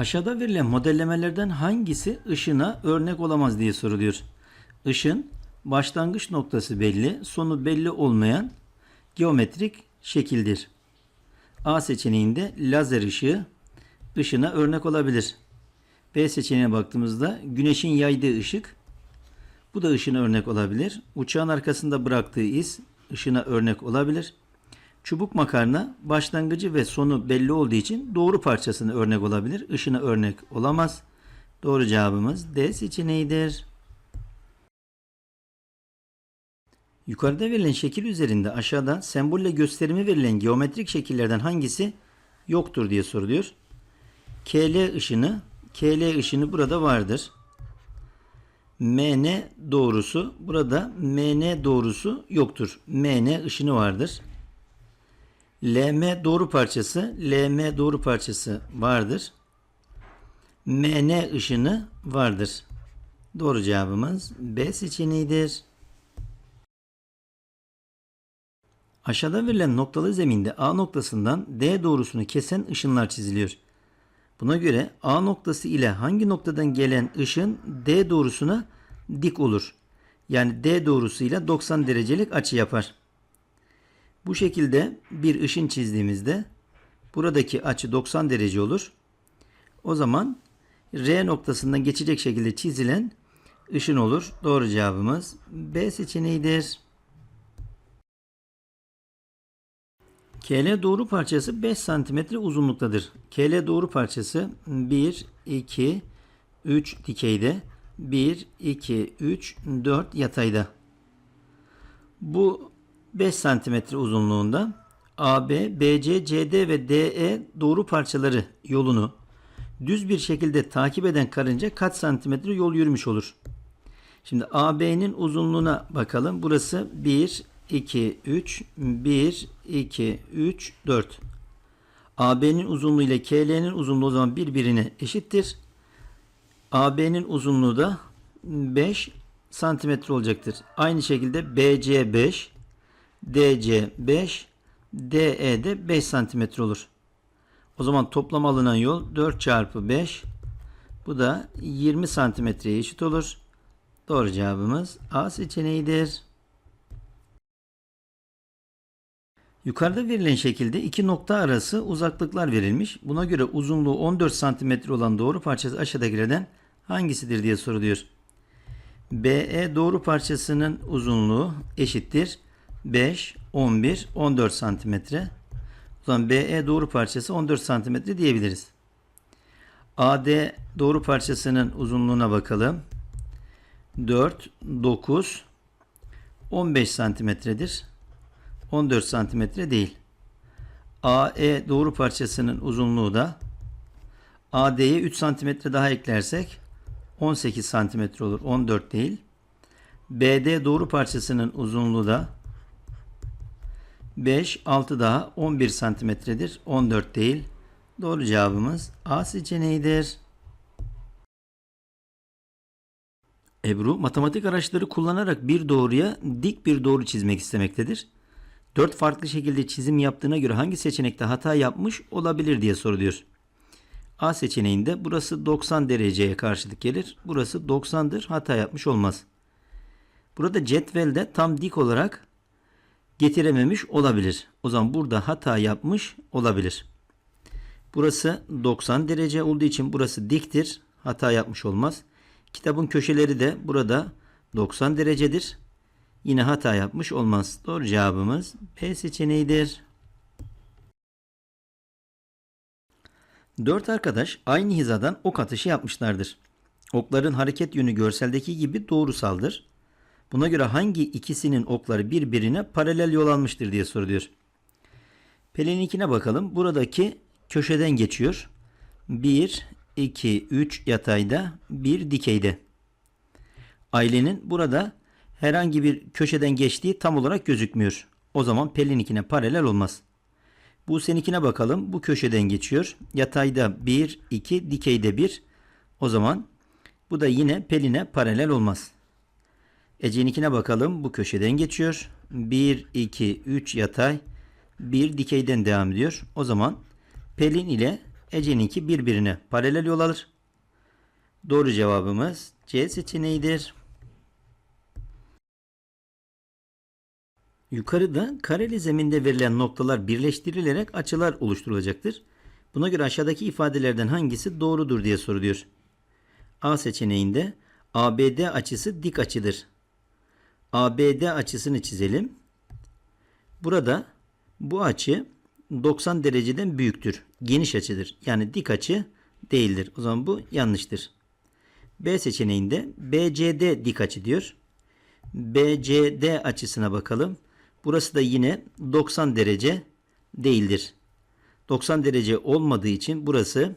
Aşağıda verilen modellemelerden hangisi ışına örnek olamaz diye soruluyor. Işın başlangıç noktası belli, sonu belli olmayan geometrik şekildir. A seçeneğinde lazer ışığı ışına örnek olabilir. B seçeneğine baktığımızda güneşin yaydığı ışık bu da ışına örnek olabilir. Uçağın arkasında bıraktığı iz ışına örnek olabilir. Çubuk makarna başlangıcı ve sonu belli olduğu için doğru parçasına örnek olabilir. Işına örnek olamaz. Doğru cevabımız D seçeneğidir. Yukarıda verilen şekil üzerinde aşağıda sembolle gösterimi verilen geometrik şekillerden hangisi yoktur diye soruluyor. KL ışını, KL ışını burada vardır. MN doğrusu burada MN doğrusu yoktur. MN ışını vardır. LM doğru parçası, LM doğru parçası vardır. MN ışını vardır. Doğru cevabımız B seçeneğidir. Aşağıda verilen noktalı zeminde A noktasından D doğrusunu kesen ışınlar çiziliyor. Buna göre A noktası ile hangi noktadan gelen ışın D doğrusuna dik olur. Yani D doğrusuyla 90 derecelik açı yapar. Bu şekilde bir ışın çizdiğimizde buradaki açı 90 derece olur. O zaman R noktasından geçecek şekilde çizilen ışın olur. Doğru cevabımız B seçeneğidir. KL doğru parçası 5 cm uzunluktadır. KL doğru parçası 1, 2, 3 dikeyde, 1, 2, 3, 4 yatayda. Bu 5 cm uzunluğunda AB, BC, CD ve DE doğru parçaları yolunu düz bir şekilde takip eden karınca kaç santimetre yol yürümüş olur? Şimdi AB'nin uzunluğuna bakalım. Burası 1, 2, 3, 1, 2, 3, 4. AB'nin uzunluğu ile KL'nin uzunluğu o zaman birbirine eşittir. AB'nin uzunluğu da 5 santimetre olacaktır. Aynı şekilde BC 5, DC 5, DE de 5 santimetre olur. O zaman toplam alınan yol 4 çarpı 5. Bu da 20 santimetreye eşit olur. Doğru cevabımız A seçeneğidir. Yukarıda verilen şekilde iki nokta arası uzaklıklar verilmiş. Buna göre uzunluğu 14 cm olan doğru parçası aşağıdakilerden hangisidir diye soruluyor. BE doğru parçasının uzunluğu eşittir. 5, 11, 14 cm. O zaman BE doğru parçası 14 cm diyebiliriz. AD doğru parçasının uzunluğuna bakalım. 4, 9, 15 santimetredir. 14 santimetre değil. AE doğru parçasının uzunluğu da AD'ye 3 santimetre daha eklersek 18 santimetre olur. 14 değil. BD doğru parçasının uzunluğu da 5, 6 daha 11 santimetredir. 14 değil. Doğru cevabımız A seçeneğidir. Ebru matematik araçları kullanarak bir doğruya dik bir doğru çizmek istemektedir. Dört farklı şekilde çizim yaptığına göre hangi seçenekte hata yapmış olabilir diye soruluyor. A seçeneğinde burası 90 dereceye karşılık gelir. Burası 90'dır. Hata yapmış olmaz. Burada cetvelde tam dik olarak getirememiş olabilir. O zaman burada hata yapmış olabilir. Burası 90 derece olduğu için burası diktir. Hata yapmış olmaz. Kitabın köşeleri de burada 90 derecedir. Yine hata yapmış olmaz. Doğru cevabımız B seçeneğidir. Dört arkadaş aynı hizadan ok atışı yapmışlardır. Okların hareket yönü görseldeki gibi doğrusaldır. Buna göre hangi ikisinin okları birbirine paralel yol almıştır diye soruluyor. Pelin'inkine bakalım. Buradaki köşeden geçiyor. 1, 2, 3 yatayda, 1 dikeyde. Ailenin burada herhangi bir köşeden geçtiği tam olarak gözükmüyor. O zaman Pelin'inkine paralel olmaz. Bu seninkine bakalım. Bu köşeden geçiyor. Yatayda 1, 2, dikeyde 1. O zaman bu da yine Pelin'e paralel olmaz. Ece'ninkine bakalım. Bu köşeden geçiyor. 1, 2, 3 yatay. 1 dikeyden devam ediyor. O zaman Pelin ile Ece'ninki birbirine paralel yol alır. Doğru cevabımız C seçeneğidir. Yukarıda kareli zeminde verilen noktalar birleştirilerek açılar oluşturulacaktır. Buna göre aşağıdaki ifadelerden hangisi doğrudur diye soruluyor. A seçeneğinde ABD açısı dik açıdır. ABD açısını çizelim. Burada bu açı 90 dereceden büyüktür. Geniş açıdır. Yani dik açı değildir. O zaman bu yanlıştır. B seçeneğinde BCD dik açı diyor. BCD açısına bakalım. Burası da yine 90 derece değildir. 90 derece olmadığı için burası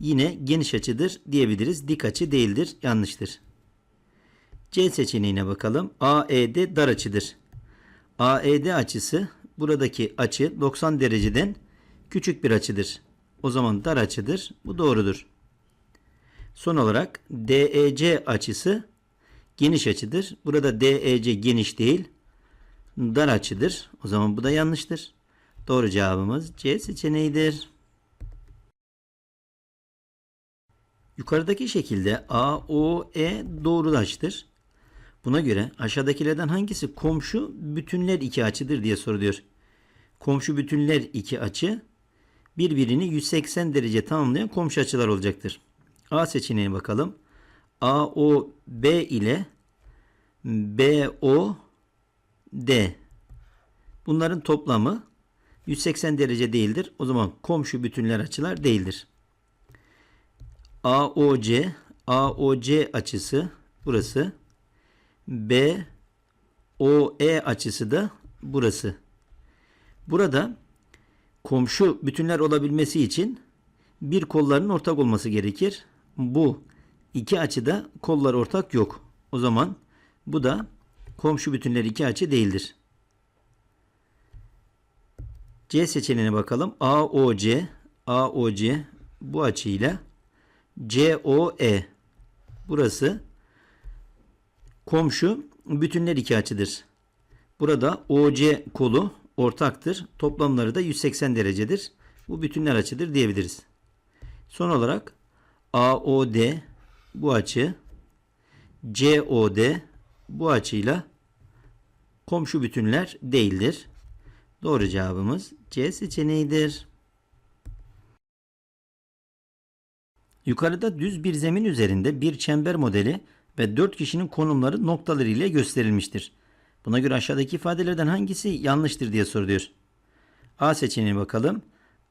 yine geniş açıdır diyebiliriz. Dik açı değildir. Yanlıştır. C seçeneğine bakalım. AED dar açıdır. AED açısı buradaki açı 90 dereceden küçük bir açıdır. O zaman dar açıdır. Bu doğrudur. Son olarak DEC açısı geniş açıdır. Burada DEC geniş değil, dar açıdır. O zaman bu da yanlıştır. Doğru cevabımız C seçeneğidir. Yukarıdaki şekilde AOE doğrulaştır. Buna göre aşağıdakilerden hangisi komşu bütünler iki açıdır diye soruluyor. Komşu bütünler iki açı birbirini 180 derece tamamlayan komşu açılar olacaktır. A seçeneğine bakalım. AOB ile BOD bunların toplamı 180 derece değildir. O zaman komşu bütünler açılar değildir. AOC AOC açısı burası. BOE açısı da burası. Burada komşu bütünler olabilmesi için bir kolların ortak olması gerekir. Bu iki açıda kollar ortak yok. O zaman bu da komşu bütünler iki açı değildir. C seçeneğine bakalım. AOC AOC bu açıyla COE burası komşu bütünler iki açıdır. Burada OC kolu ortaktır. Toplamları da 180 derecedir. Bu bütünler açıdır diyebiliriz. Son olarak AOD bu açı COD bu açıyla komşu bütünler değildir. Doğru cevabımız C seçeneğidir. Yukarıda düz bir zemin üzerinde bir çember modeli ve 4 kişinin konumları noktaları ile gösterilmiştir. Buna göre aşağıdaki ifadelerden hangisi yanlıştır diye soruluyor. A seçeneğine bakalım.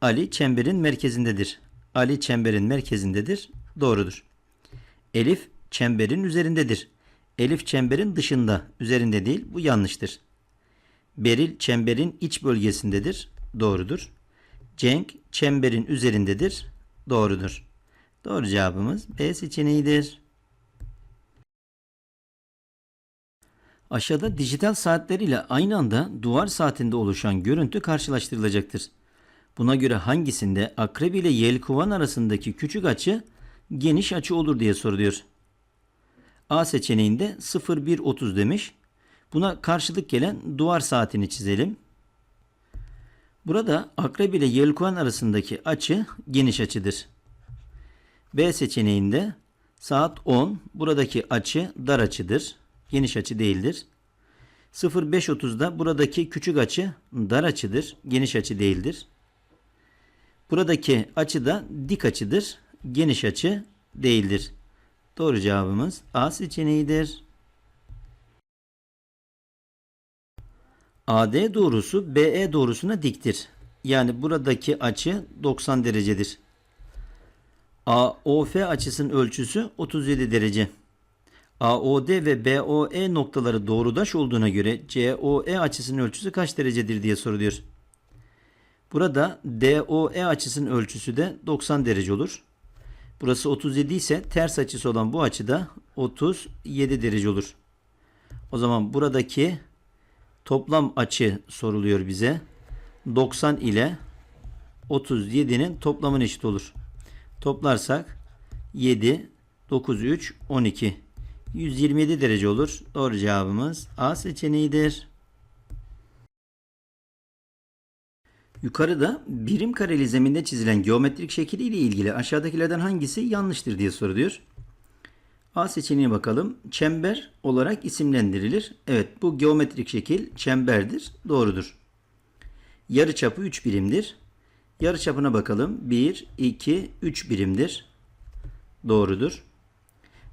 Ali çemberin merkezindedir. Ali çemberin merkezindedir. Doğrudur. Elif çemberin üzerindedir. Elif çemberin dışında, üzerinde değil. Bu yanlıştır. Beril çemberin iç bölgesindedir. Doğrudur. Cenk çemberin üzerindedir. Doğrudur. Doğru cevabımız B seçeneğidir. Aşağıda dijital saatler ile aynı anda duvar saatinde oluşan görüntü karşılaştırılacaktır. Buna göre hangisinde akrep ile yelkovan arasındaki küçük açı geniş açı olur diye soruluyor. A seçeneğinde 0,130 demiş. Buna karşılık gelen duvar saatini çizelim. Burada akrep ile yelkovan arasındaki açı geniş açıdır. B seçeneğinde saat 10 buradaki açı dar açıdır. Geniş açı değildir. 0530'da buradaki küçük açı dar açıdır. Geniş açı değildir. Buradaki açı da dik açıdır. Geniş açı değildir. Doğru cevabımız A seçeneğidir. AD doğrusu BE doğrusuna diktir. Yani buradaki açı 90 derecedir. AOF açısının ölçüsü 37 derece. AOD ve BOE noktaları doğrudaş olduğuna göre COE açısının ölçüsü kaç derecedir diye soruluyor. Burada DOE açısının ölçüsü de 90 derece olur. Burası 37 ise ters açısı olan bu açı da 37 derece olur. O zaman buradaki toplam açı soruluyor bize. 90 ile 37'nin toplamına eşit olur. Toplarsak 7, 9, 3, 12. 127 derece olur. Doğru cevabımız A seçeneğidir. Yukarıda birim kareli zeminde çizilen geometrik şekil ile ilgili aşağıdakilerden hangisi yanlıştır diye soruluyor. A seçeneğine bakalım. Çember olarak isimlendirilir. Evet bu geometrik şekil çemberdir. Doğrudur. Yarıçapı 3 birimdir. Yarıçapına bakalım. 1, 2, 3 birimdir. Doğrudur.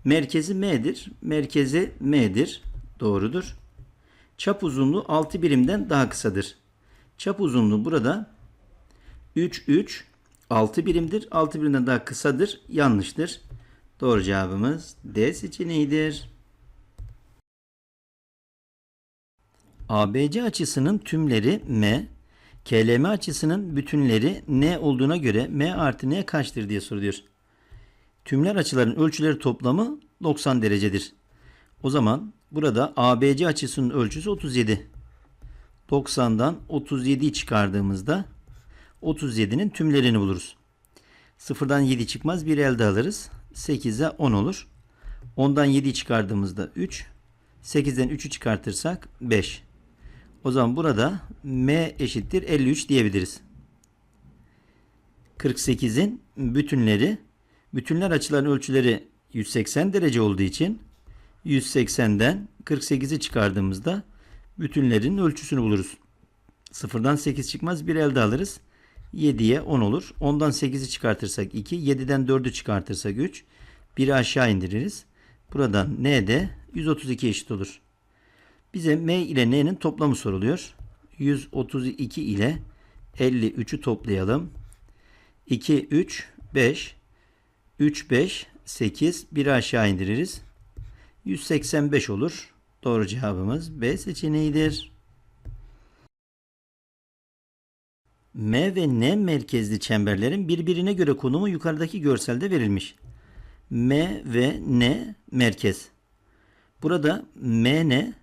Merkezi M'dir. Merkezi M'dir. Doğrudur. Çap uzunluğu 6 birimden daha kısadır. Çap uzunluğu burada 3, 3, 6 birimdir. 6 birimden daha kısadır. Yanlıştır. Doğru cevabımız D seçeneğidir. ABC açısının tümleri M, KLM açısının bütünleri N olduğuna göre M artı N kaçtır diye soruluyor. Tümler açıların ölçüleri toplamı 90 derecedir. O zaman burada ABC açısının ölçüsü 37. 90'dan 37'yi çıkardığımızda 37'nin tümlerini buluruz. Sıfırdan 7 çıkmaz bir elde alırız. 8'e 10 olur. 10'dan 7'yi çıkardığımızda 3. 8'den 3'ü çıkartırsak 5. O zaman burada M eşittir 53 diyebiliriz. 48'in bütünleri bütünler açıların ölçüleri 180 derece olduğu için 180'den 48'i çıkardığımızda bütünlerin ölçüsünü buluruz. Sıfırdan 8 çıkmaz bir elde alırız. 7'ye 10 olur. 10'dan 8'i çıkartırsak 2. 7'den 4'ü çıkartırsak 3. 1'i aşağı indiririz. Buradan n de 132 eşit olur. Bize m ile n'nin toplamı soruluyor. 132 ile 53'ü toplayalım. 2, 3, 5. 3, 5, 8. 1'i aşağı indiririz. 185 olur. Doğru cevabımız B seçeneğidir. M ve N merkezli çemberlerin birbirine göre konumu yukarıdaki görselde verilmiş. M ve N merkez. Burada MN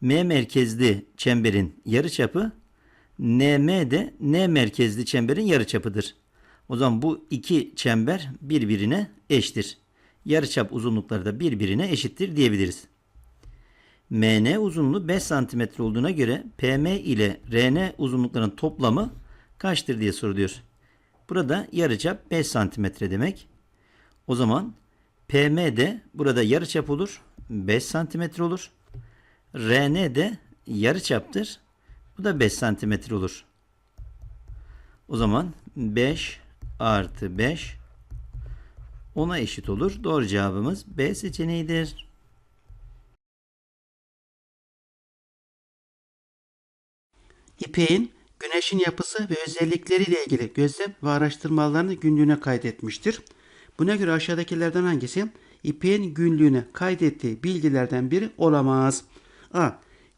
M merkezli çemberin yarıçapı NM de N merkezli çemberin yarıçapıdır. O zaman bu iki çember birbirine eştir. Yarıçap uzunlukları da birbirine eşittir diyebiliriz. MN uzunluğu 5 cm olduğuna göre PM ile RN uzunluklarının toplamı kaçtır diye soruluyor. Burada yarıçap 5 cm demek. O zaman PM de burada yarıçap olur. 5 cm olur. RN de yarıçaptır. Bu da 5 cm olur. O zaman 5 artı 5 10'a eşit olur. Doğru cevabımız B seçeneğidir. İpek'in güneşin yapısı ve özellikleriyle ilgili gözlem ve araştırmalarını günlüğüne kaydetmiştir. Buna göre aşağıdakilerden hangisi İpek'in günlüğüne kaydettiği bilgilerden biri olamaz? A.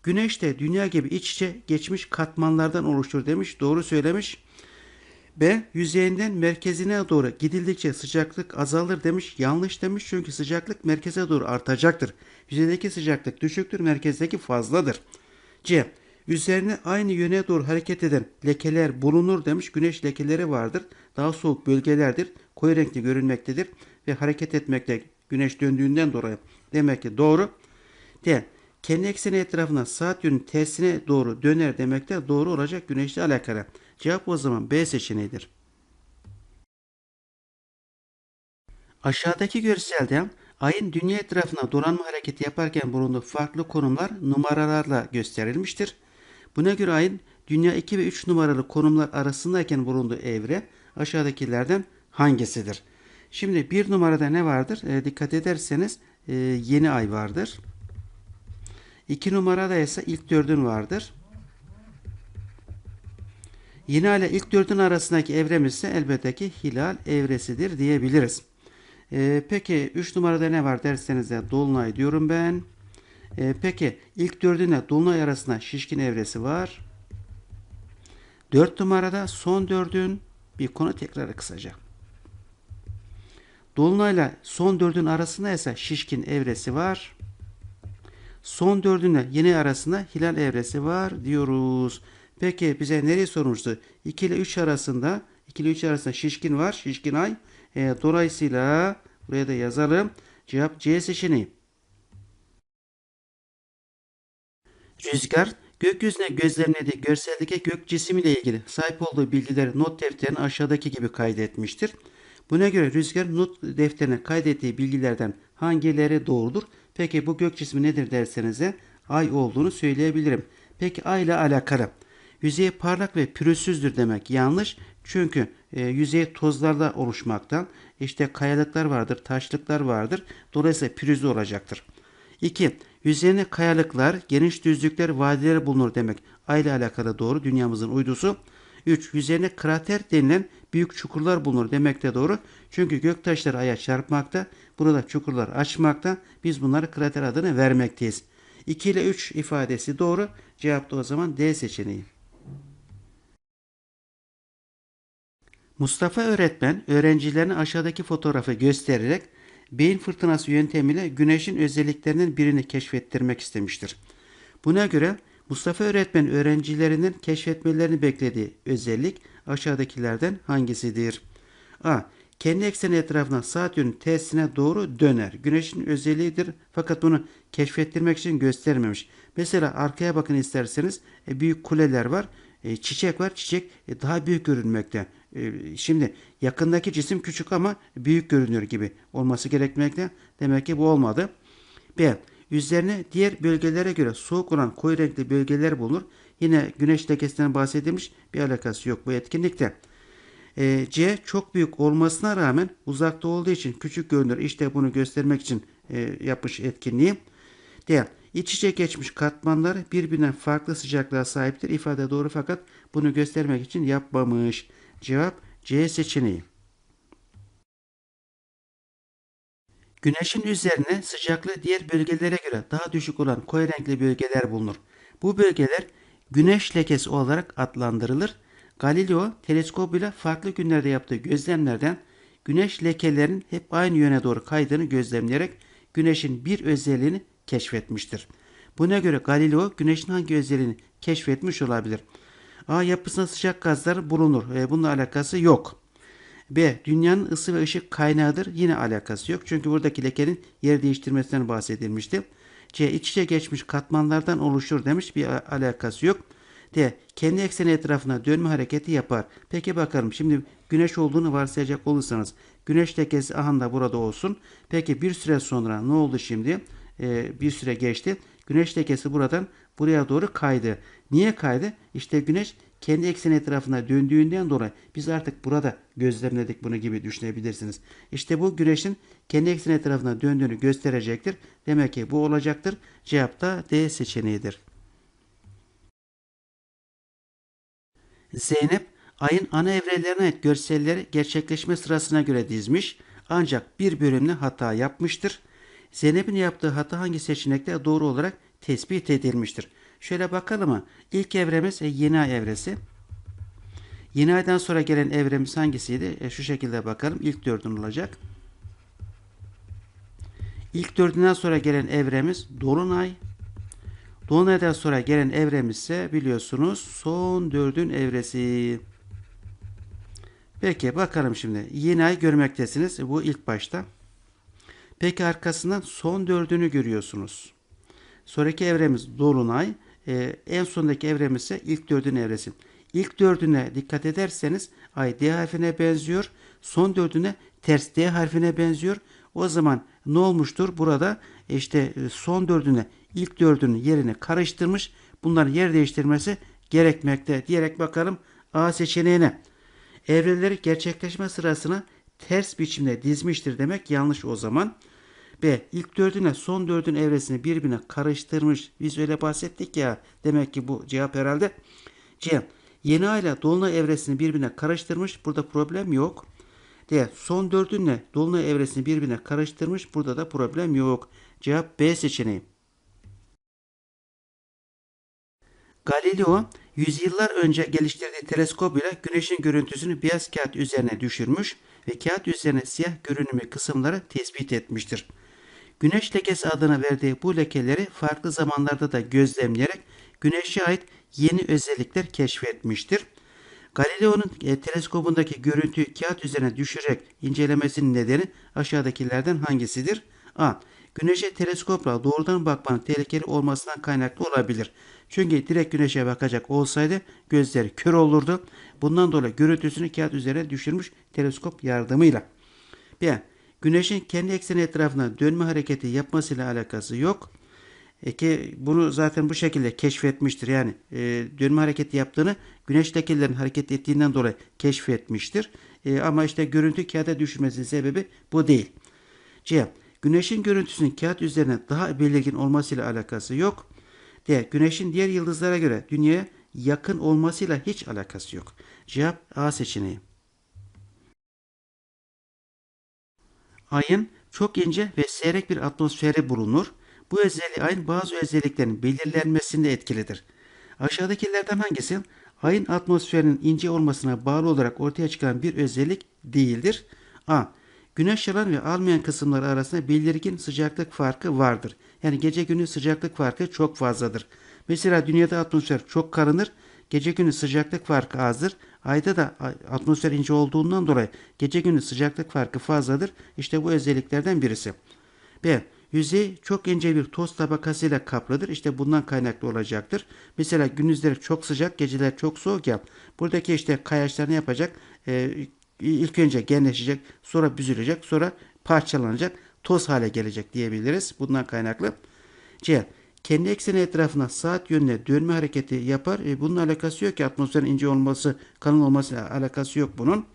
Güneş de dünya gibi iç içe geçmiş katmanlardan oluşur demiş. Doğru söylemiş. B. Yüzeyinden merkezine doğru gidildikçe sıcaklık azalır demiş. Yanlış demiş çünkü sıcaklık merkeze doğru artacaktır. Yüzeydeki sıcaklık düşüktür, merkezdeki fazladır. C. Üzerine aynı yöne doğru hareket eden lekeler bulunur demiş. Güneş lekeleri vardır. Daha soğuk bölgelerdir. Koyu renkli görünmektedir ve hareket etmekte güneş döndüğünden dolayı. Demek ki doğru. D. Kendi ekseni etrafına saat yönünün tersine doğru döner demekte doğru olacak güneşle alakalı. Cevap o zaman B seçeneğidir. Aşağıdaki görselde ayın dünya etrafına dolanma hareketi yaparken bulunduğu farklı konumlar numaralarla gösterilmiştir. Buna göre ayın dünya 2 ve 3 numaralı konumlar arasındayken bulunduğu evre aşağıdakilerden hangisidir? Şimdi bir numarada ne vardır? E, dikkat ederseniz e, yeni ay vardır. 2 numarada ise ilk dördün vardır. Yeni ile ilk dördün arasındaki evremiz ise elbette ki hilal evresidir diyebiliriz. Ee, peki 3 numarada ne var derseniz de dolunay diyorum ben. Ee, peki ilk dördünle dolunay arasında şişkin evresi var. 4 numarada son dördün bir konu tekrarı kısaca. Dolunayla son dördün arasında ise şişkin evresi var. Son dördünle yeni arasında hilal evresi var diyoruz. Peki bize nereye sormuştu? 2 ile 3 arasında 2 ile 3 arasında şişkin var. Şişkin ay. E, dolayısıyla buraya da yazalım. Cevap C seçeneği. Rüzgar Gökyüzüne gözlemlediği görseldeki gök cismiyle ilgili sahip olduğu bilgileri not defterine aşağıdaki gibi kaydetmiştir. Buna göre rüzgar not defterine kaydettiği bilgilerden hangileri doğrudur? Peki bu gök cismi nedir derseniz de ay olduğunu söyleyebilirim. Peki ay ile alakalı. Yüzeyi parlak ve pürüzsüzdür demek yanlış. Çünkü e, yüzey tozlarla oluşmaktan işte kayalıklar vardır, taşlıklar vardır. Dolayısıyla pürüzlü olacaktır. 2. Yüzeyine kayalıklar, geniş düzlükler, vadiler bulunur demek. Ay ile alakalı doğru dünyamızın uydusu. 3. Yüzeyine krater denilen büyük çukurlar bulunur demek de doğru. Çünkü göktaşları aya çarpmakta, burada çukurlar açmakta. Biz bunlara krater adını vermekteyiz. 2 ile 3 ifadesi doğru. Cevap da o zaman D seçeneği. Mustafa öğretmen öğrencilerine aşağıdaki fotoğrafı göstererek beyin fırtınası yöntemiyle güneşin özelliklerinin birini keşfettirmek istemiştir. Buna göre Mustafa öğretmen öğrencilerinin keşfetmelerini beklediği özellik aşağıdakilerden hangisidir? A. Kendi ekseni etrafına saat yönü tersine doğru döner. Güneşin özelliğidir fakat bunu keşfettirmek için göstermemiş. Mesela arkaya bakın isterseniz e, büyük kuleler var. E, çiçek var. Çiçek e, daha büyük görünmekte. E, şimdi yakındaki cisim küçük ama büyük görünüyor gibi olması gerekmekte. Demek ki bu olmadı. B. Üzerine diğer bölgelere göre soğuk olan koyu renkli bölgeler bulunur. Yine güneş lekesinden bahsedilmiş bir alakası yok bu etkinlikte. E, C çok büyük olmasına rağmen uzakta olduğu için küçük görünür. İşte bunu göstermek için e, yapmış etkinliği. D. İç içe geçmiş katmanlar birbirinden farklı sıcaklığa sahiptir. İfade doğru fakat bunu göstermek için yapmamış. Cevap C seçeneği. Güneşin üzerine sıcaklığı diğer bölgelere göre daha düşük olan koyu renkli bölgeler bulunur. Bu bölgeler güneş lekesi olarak adlandırılır. Galileo teleskobuyla farklı günlerde yaptığı gözlemlerden güneş lekelerinin hep aynı yöne doğru kaydığını gözlemleyerek güneşin bir özelliğini keşfetmiştir. Buna göre Galileo güneşin hangi özelliğini keşfetmiş olabilir? A. Yapısında sıcak gazlar bulunur. E, bununla alakası yok. B. Dünyanın ısı ve ışık kaynağıdır. Yine alakası yok. Çünkü buradaki lekenin yer değiştirmesinden bahsedilmişti. C. İç içe geçmiş katmanlardan oluşur demiş. Bir alakası yok. D. Kendi ekseni etrafına dönme hareketi yapar. Peki bakalım şimdi güneş olduğunu varsayacak olursanız güneş lekesi aha da burada olsun. Peki bir süre sonra ne oldu şimdi? Ee, bir süre geçti. Güneş lekesi buradan buraya doğru kaydı. Niye kaydı? İşte güneş kendi ekseni etrafına döndüğünden dolayı biz artık burada gözlemledik bunu gibi düşünebilirsiniz. İşte bu güneşin kendi ekseni etrafına döndüğünü gösterecektir. Demek ki bu olacaktır. Cevap da D seçeneğidir. Zeynep ayın ana evrelerine ait görselleri gerçekleşme sırasına göre dizmiş ancak bir bölümde hata yapmıştır. Zeynep'in yaptığı hata hangi seçenekte doğru olarak tespit edilmiştir? Şöyle bakalım mı? İlk evremiz e, yeni ay evresi. Yeni aydan sonra gelen evremiz hangisiydi? E, şu şekilde bakalım. İlk dördün olacak. İlk dördünden sonra gelen evremiz Dolunay. Dolunaydan sonra gelen evremiz ise biliyorsunuz son dördün evresi. Peki bakalım şimdi. Yeni ay görmektesiniz. Bu ilk başta. Peki arkasından son dördünü görüyorsunuz. Sonraki evremiz Dolunay. Ee, en sondaki evremiz ise ilk dördün evresi. İlk dördüne dikkat ederseniz ay D harfine benziyor. Son dördüne ters D harfine benziyor. O zaman ne olmuştur? Burada işte son dördüne ilk dördünün yerini karıştırmış. Bunların yer değiştirmesi gerekmekte diyerek bakalım A seçeneğine. Evreleri gerçekleşme sırasına ters biçimde dizmiştir demek yanlış o zaman. B. İlk dördüne son dördün evresini birbirine karıştırmış. Biz öyle bahsettik ya. Demek ki bu cevap herhalde. C. Yeni ay ile dolunay evresini birbirine karıştırmış. Burada problem yok. D. Son dördünle dolunay evresini birbirine karıştırmış. Burada da problem yok. Cevap B seçeneği. Galileo yüzyıllar önce geliştirdiği teleskop ile güneşin görüntüsünü beyaz kağıt üzerine düşürmüş ve kağıt üzerine siyah görünümlü kısımları tespit etmiştir. Güneş lekesi adını verdiği bu lekeleri farklı zamanlarda da gözlemleyerek güneşe ait yeni özellikler keşfetmiştir. Galileo'nun e, teleskobundaki görüntüyü kağıt üzerine düşürerek incelemesinin nedeni aşağıdakilerden hangisidir? A. Güneşe teleskopla doğrudan bakmanın tehlikeli olmasından kaynaklı olabilir. Çünkü direkt güneşe bakacak olsaydı gözleri kör olurdu. Bundan dolayı görüntüsünü kağıt üzerine düşürmüş teleskop yardımıyla. B. Güneşin kendi ekseni etrafında dönme hareketi yapmasıyla alakası yok. E ki bunu zaten bu şekilde keşfetmiştir. Yani e, dönme hareketi yaptığını güneştekilerin hareket ettiğinden dolayı keşfetmiştir. E, ama işte görüntü kağıda düşürmesinin sebebi bu değil. C. Güneşin görüntüsünün kağıt üzerine daha belirgin olmasıyla alakası yok. D. Güneşin diğer yıldızlara göre dünyaya yakın olmasıyla hiç alakası yok. Cevap A seçeneği. Ayın çok ince ve seyrek bir atmosferi bulunur. Bu özelliği ayın bazı özelliklerinin belirlenmesinde etkilidir. Aşağıdakilerden hangisi ayın atmosferinin ince olmasına bağlı olarak ortaya çıkan bir özellik değildir? A. Güneş alan ve almayan kısımları arasında belirgin sıcaklık farkı vardır. Yani gece günü sıcaklık farkı çok fazladır. Mesela dünyada atmosfer çok karınır, gece günü sıcaklık farkı azdır. Ayda da atmosfer ince olduğundan dolayı gece günü sıcaklık farkı fazladır. İşte bu özelliklerden birisi. B. Yüzey çok ince bir toz tabakasıyla kaplıdır. İşte bundan kaynaklı olacaktır. Mesela gündüzleri çok sıcak, geceler çok soğuk ya. Buradaki işte kayaçlar ne yapacak? Ee, ilk önce genleşecek, sonra büzülecek, sonra parçalanacak, toz hale gelecek diyebiliriz. Bundan kaynaklı. C. Kendi ekseni etrafına saat yönüne dönme hareketi yapar. E, bunun alakası yok ki atmosferin ince olması, kalın olmasıyla alakası yok bunun.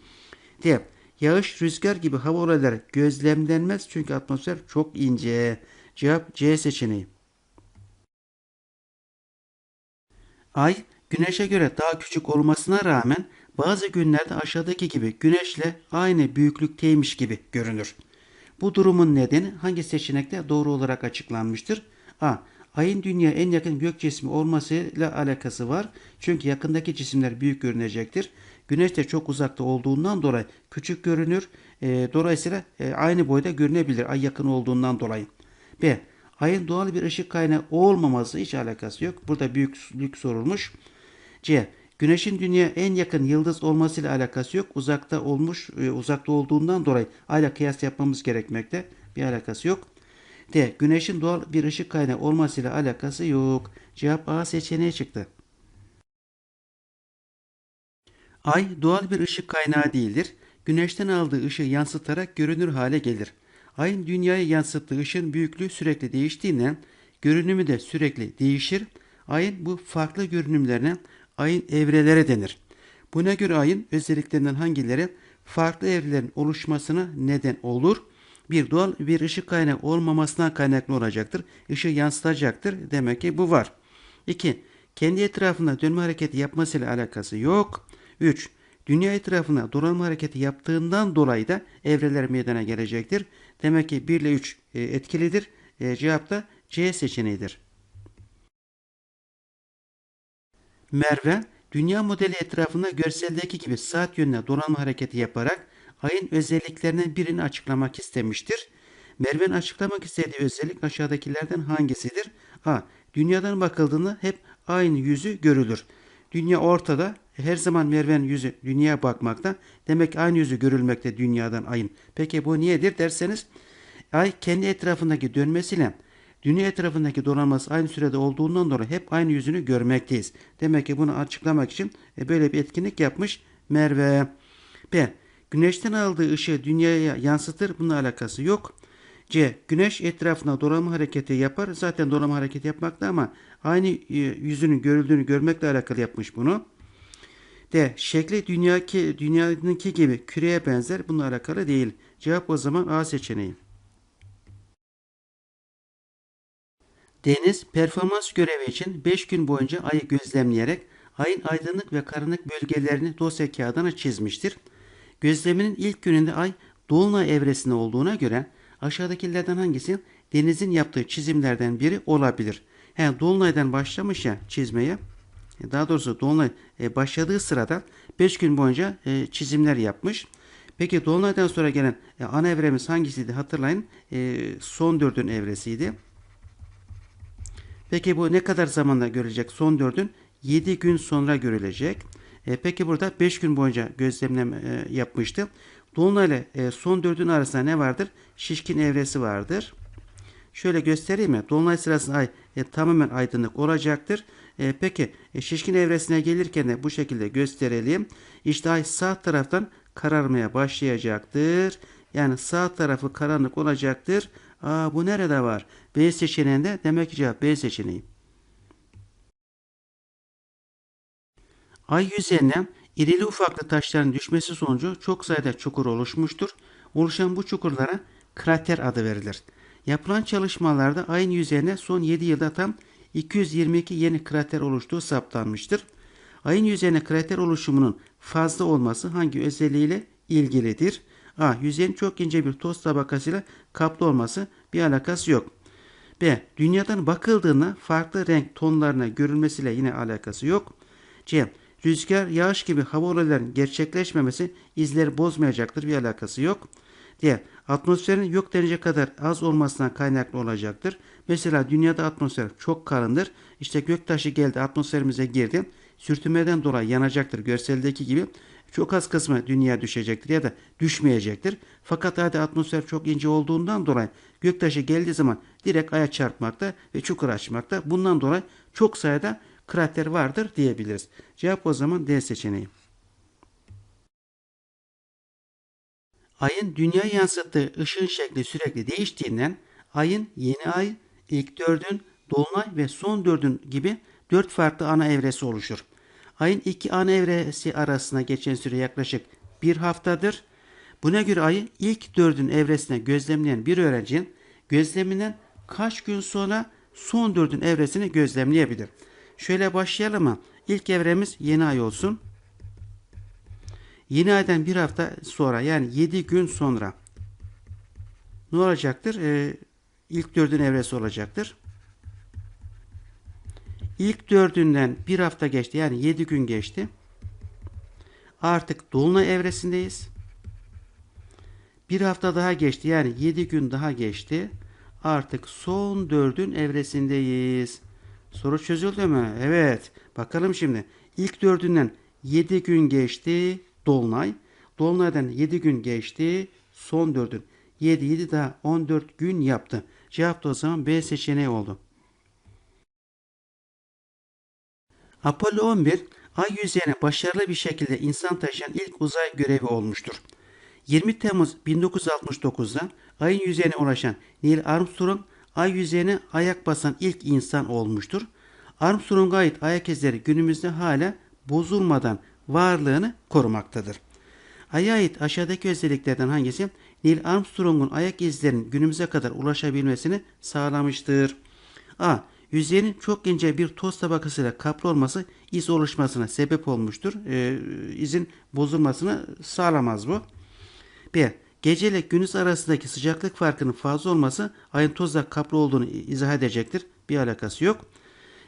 D. Yağış, rüzgar gibi hava olayları gözlemlenmez çünkü atmosfer çok ince. Cevap C seçeneği. Ay, güneşe göre daha küçük olmasına rağmen bazı günlerde aşağıdaki gibi güneşle aynı büyüklükteymiş gibi görünür. Bu durumun nedeni hangi seçenekte doğru olarak açıklanmıştır? A. Ayın dünya en yakın gök cismi olmasıyla alakası var. Çünkü yakındaki cisimler büyük görünecektir. Güneş de çok uzakta olduğundan dolayı küçük görünür. E, dolayısıyla e, aynı boyda görünebilir ay yakın olduğundan dolayı. B. Ayın doğal bir ışık kaynağı olmaması hiç alakası yok. Burada büyüklük sorulmuş. C. Güneşin dünya en yakın yıldız olmasıyla alakası yok. Uzakta olmuş, e, uzakta olduğundan dolayı ayla kıyas yapmamız gerekmekte. Bir alakası yok. D. Güneşin doğal bir ışık kaynağı olmasıyla alakası yok. Cevap A seçeneği çıktı. Ay doğal bir ışık kaynağı değildir. Güneşten aldığı ışığı yansıtarak görünür hale gelir. Ayın dünyaya yansıttığı ışığın büyüklüğü sürekli değiştiğinden görünümü de sürekli değişir. Ayın bu farklı görünümlerine ayın evreleri denir. Buna göre ayın özelliklerinden hangileri farklı evrelerin oluşmasına neden olur? Bir doğal bir ışık kaynağı olmamasından kaynaklı olacaktır. Işığı yansıtacaktır. Demek ki bu var. 2. Kendi etrafında dönme hareketi yapmasıyla alakası yok. 3. Dünya etrafında dolanma hareketi yaptığından dolayı da evreler meydana gelecektir. Demek ki 1 ile 3 e, etkilidir. E, cevap da C seçeneğidir. Merve, dünya modeli etrafında görseldeki gibi saat yönüne dolanma hareketi yaparak ayın özelliklerinden birini açıklamak istemiştir. Merve'nin açıklamak istediği özellik aşağıdakilerden hangisidir? A. Dünyadan bakıldığında hep aynı yüzü görülür. Dünya ortada. Her zaman Merve'nin yüzü dünyaya bakmakta. Demek aynı yüzü görülmekte dünyadan ayın. Peki bu niyedir derseniz ay kendi etrafındaki dönmesiyle dünya etrafındaki dolanması aynı sürede olduğundan dolayı hep aynı yüzünü görmekteyiz. Demek ki bunu açıklamak için e, böyle bir etkinlik yapmış Merve. B. Güneşten aldığı ışığı dünyaya yansıtır. Bununla alakası yok. C. Güneş etrafına dolanma hareketi yapar. Zaten dolanma hareketi yapmakta ama aynı e, yüzünün görüldüğünü görmekle alakalı yapmış bunu. D. Şekli dünyaki, dünyanınki gibi küreye benzer. Bununla alakalı değil. Cevap o zaman A seçeneği. Deniz performans görevi için 5 gün boyunca ayı gözlemleyerek ayın aydınlık ve karanlık bölgelerini dosya kağıdına çizmiştir. Gözleminin ilk gününde ay dolunay evresinde olduğuna göre aşağıdakilerden hangisi denizin yaptığı çizimlerden biri olabilir? He, dolunaydan başlamış ya çizmeye. Daha doğrusu dolunay e, başladığı sırada 5 gün boyunca e, çizimler yapmış. Peki dolunaydan sonra gelen e, ana evremiz hangisiydi hatırlayın. Son dördün evresiydi. Peki bu ne kadar zamanda görülecek? Son dördün 7 gün sonra görülecek. E, peki burada 5 gün boyunca gözlemleme e, yapmıştı. Dolunay ile e, son dördün arasında ne vardır? Şişkin evresi vardır. Şöyle göstereyim mi? Dolunay sırasında ay e, tamamen aydınlık olacaktır. E, peki e, şişkin evresine gelirken de bu şekilde gösterelim. İşte ay sağ taraftan kararmaya başlayacaktır. Yani sağ tarafı karanlık olacaktır. Aa bu nerede var? B seçeneğinde demek ki cevap B seçeneği. Ay yüzeyine irili ufaklı taşların düşmesi sonucu çok sayıda çukur oluşmuştur. Oluşan bu çukurlara krater adı verilir. Yapılan çalışmalarda ayın yüzeyine son 7 yılda tam 222 yeni krater oluştuğu saptanmıştır. Ayın yüzeyine krater oluşumunun fazla olması hangi özelliğiyle ilgilidir? A. Yüzeyin çok ince bir toz tabakasıyla kaplı olması bir alakası yok. B. Dünyadan bakıldığında farklı renk tonlarına görülmesiyle yine alakası yok. C. Rüzgar, yağış gibi hava olaylarının gerçekleşmemesi izleri bozmayacaktır. Bir alakası yok. D. Atmosferin yok denecek kadar az olmasından kaynaklı olacaktır. Mesela dünyada atmosfer çok kalındır. İşte göktaşı geldi atmosferimize girdi. Sürtünmeden dolayı yanacaktır görseldeki gibi. Çok az kısmı dünya düşecektir ya da düşmeyecektir. Fakat hadi atmosfer çok ince olduğundan dolayı göktaşı geldiği zaman direkt aya çarpmakta ve çukur açmakta. Bundan dolayı çok sayıda krater vardır diyebiliriz. Cevap o zaman D seçeneği. Ayın dünyaya yansıttığı ışığın şekli sürekli değiştiğinden ayın yeni ay, ilk dördün, dolunay ve son dördün gibi dört farklı ana evresi oluşur. Ayın iki ana evresi arasında geçen süre yaklaşık bir haftadır. Buna göre ayı ilk dördün evresine gözlemleyen bir öğrencinin gözleminden kaç gün sonra son dördün evresini gözlemleyebilir? Şöyle başlayalım mı? İlk evremiz yeni ay olsun. Yeni aydan bir hafta sonra yani 7 gün sonra ne olacaktır? Ee, ilk dördün evresi olacaktır. İlk dördünden bir hafta geçti yani 7 gün geçti. Artık dolunay evresindeyiz. Bir hafta daha geçti yani 7 gün daha geçti. Artık son dördün evresindeyiz. Soru çözüldü mü? Evet. Bakalım şimdi. İlk dördünden 7 gün geçti. Dolunay. Dolunaydan 7 gün geçti. Son dördün. 7 7 daha 14 gün yaptı. Cevap da o zaman B seçeneği oldu. Apollo 11 ay yüzeyine başarılı bir şekilde insan taşıyan ilk uzay görevi olmuştur. 20 Temmuz 1969'da ayın yüzeyine ulaşan Neil Armstrong ay yüzeyine ayak basan ilk insan olmuştur. Armstrong'a ait ayak izleri günümüzde hala bozulmadan varlığını korumaktadır. Ay'a ait aşağıdaki özelliklerden hangisi Neil Armstrong'un ayak izlerinin günümüze kadar ulaşabilmesini sağlamıştır? A. Yüzeyin çok ince bir toz tabakasıyla kaplı olması iz oluşmasına sebep olmuştur. Ee, izin bozulmasını sağlamaz bu. B. Gece ile gündüz arasındaki sıcaklık farkının fazla olması ayın tozla kaplı olduğunu izah edecektir. Bir alakası yok.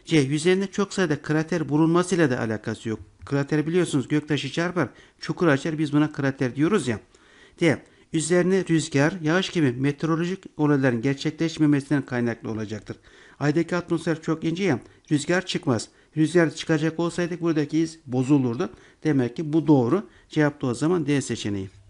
C. Yüzeyinde çok sayıda krater bulunmasıyla da alakası yok. Krater biliyorsunuz göktaşı çarpar, çukur açar biz buna krater diyoruz ya. D. Üzerine rüzgar, yağış gibi meteorolojik olayların gerçekleşmemesinden kaynaklı olacaktır. Aydaki atmosfer çok ince ya, rüzgar çıkmaz. Rüzgar çıkacak olsaydık buradaki iz bozulurdu. Demek ki bu doğru. Cevap da o zaman D seçeneği.